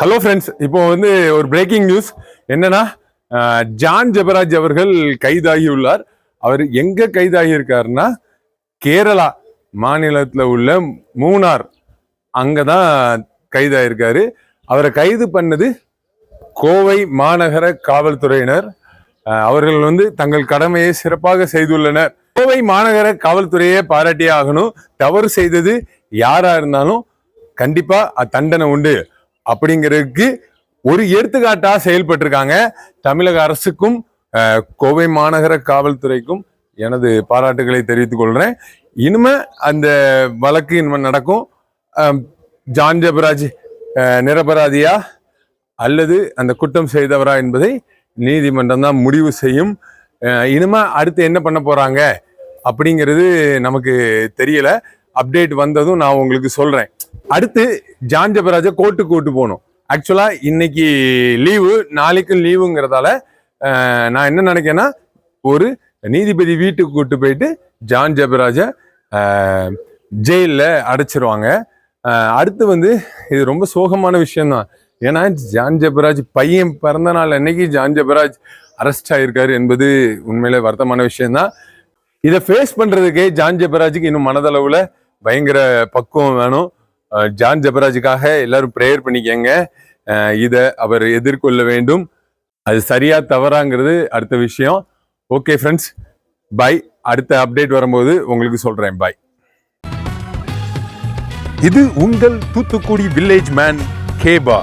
Hello friends இப்போ வந்து ஒரு பிரேக்கிங் நியூஸ் என்னன்னா ஜான் ஜெபராஜ் அவர்கள் கைதாகியுள்ளார். அவர் எங்க கைதாகி இருக்காருன்னா கேரளா மாநிலத்தில் உள்ள மூணார் அங்கே தான் கைதாயிருக்காரு. அவரை கைது பண்ணது கோவை மாநகர காவல்துறையினர். அவர்கள் வந்து தங்கள் கடமையை சிறப்பாக செய்துள்ளனர். கோவை மாநகர காவல்துறையே பாராட்டியே ஆகணும். தவறு செய்தது யாரா இருந்தாலும் கண்டிப்பா அத்தண்டனை தண்டனை உண்டு. அப்படிங்கிறதுக்கு ஒரு எடுத்துக்காட்டா செயல்பட்டிருக்காங்க. தமிழக அரசுக்கும் கோவை மாநகர காவல்துறைக்கும் எனது பாராட்டுகளை தெரிவித்துக் கொள்கிறேன் இனிமே அந்த வழக்கு இனிமே நடக்கும். ஜான் ஜபராஜ் நிரபராதியா அல்லது அந்த குற்றம் செய்தவரா என்பதை நீதிமன்றம் தான் முடிவு செய்யும். இனிமே அடுத்து என்ன பண்ண போறாங்க அப்படிங்கிறது நமக்கு தெரியல. அப்டேட் வந்ததும் நான் உங்களுக்கு சொல்றேன். அடுத்து ஜான் ஜெபராஜை கோர்ட்டுக்கு கூட்டு போகணும். ஆக்சுவலா இன்னைக்கு லீவு நாளைக்கும் லீவுங்கிறதால நான் என்ன நினைக்கிறேன்னா ஒரு நீதிபதி வீட்டுக்கு கூட்டு போயிட்டு ஜான் ஜெபராஜை ஜெயிலில் அடைச்சிருவாங்க. அடுத்து வந்து இது ரொம்ப சோகமான விஷயம்தான். ஏன்னா ஜான் ஜெபராஜ் பையன் பிறந்த நாள் அன்னைக்கு ஜான் ஜெபராஜ் அரெஸ்ட் ஆயிருக்காரு என்பது உண்மையில வருத்தமான விஷயம்தான். இதை ஃபேஸ் பண்ணுறதுக்கே ஜான் ஜபராஜுக்கு இன்னும் மனதளவில் பயங்கர பக்குவம் வேணும். ஜான் ஜபராஜுக்காக எல்லாரும் ப்ரேயர் பண்ணிக்கங்க. இதை அவர் எதிர்கொள்ள வேண்டும். அது சரியா தவறாங்கிறது அடுத்த விஷயம். ஓகே ஃப்ரெண்ட்ஸ் பை அடுத்த அப்டேட் வரும்போது உங்களுக்கு சொல்றேன். பை இது உங்கள் தூத்துக்குடி வில்லேஜ் மேன் கேபா